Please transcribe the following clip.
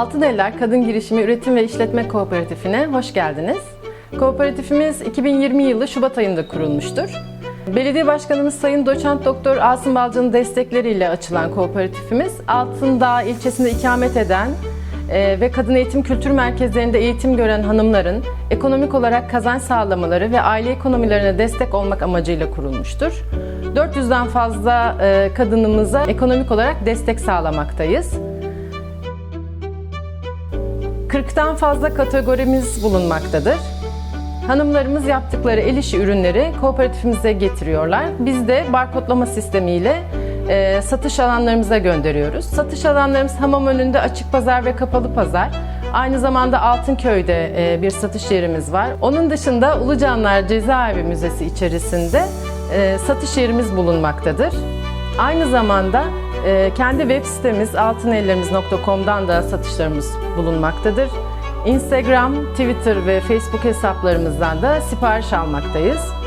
Altın Eller Kadın Girişimi Üretim ve İşletme Kooperatifine hoş geldiniz. Kooperatifimiz 2020 yılı Şubat ayında kurulmuştur. Belediye Başkanımız Sayın Doçent Doktor Asım Balcı'nın destekleriyle açılan kooperatifimiz Altındağ ilçesinde ikamet eden e, ve kadın eğitim kültür merkezlerinde eğitim gören hanımların ekonomik olarak kazanç sağlamaları ve aile ekonomilerine destek olmak amacıyla kurulmuştur. 400'den fazla e, kadınımıza ekonomik olarak destek sağlamaktayız. 40'tan fazla kategorimiz bulunmaktadır. Hanımlarımız yaptıkları el işi ürünleri kooperatifimize getiriyorlar. Biz de barkodlama sistemiyle e, satış alanlarımıza gönderiyoruz. Satış alanlarımız hamam önünde açık pazar ve kapalı pazar. Aynı zamanda Altınköy'de e, bir satış yerimiz var. Onun dışında Ulucanlar Cezaevi Müzesi içerisinde e, satış yerimiz bulunmaktadır. Aynı zamanda e, kendi web sitemiz altınellerimiz.com'dan da satışlarımız bulunmaktadır. Instagram, Twitter ve Facebook hesaplarımızdan da sipariş almaktayız.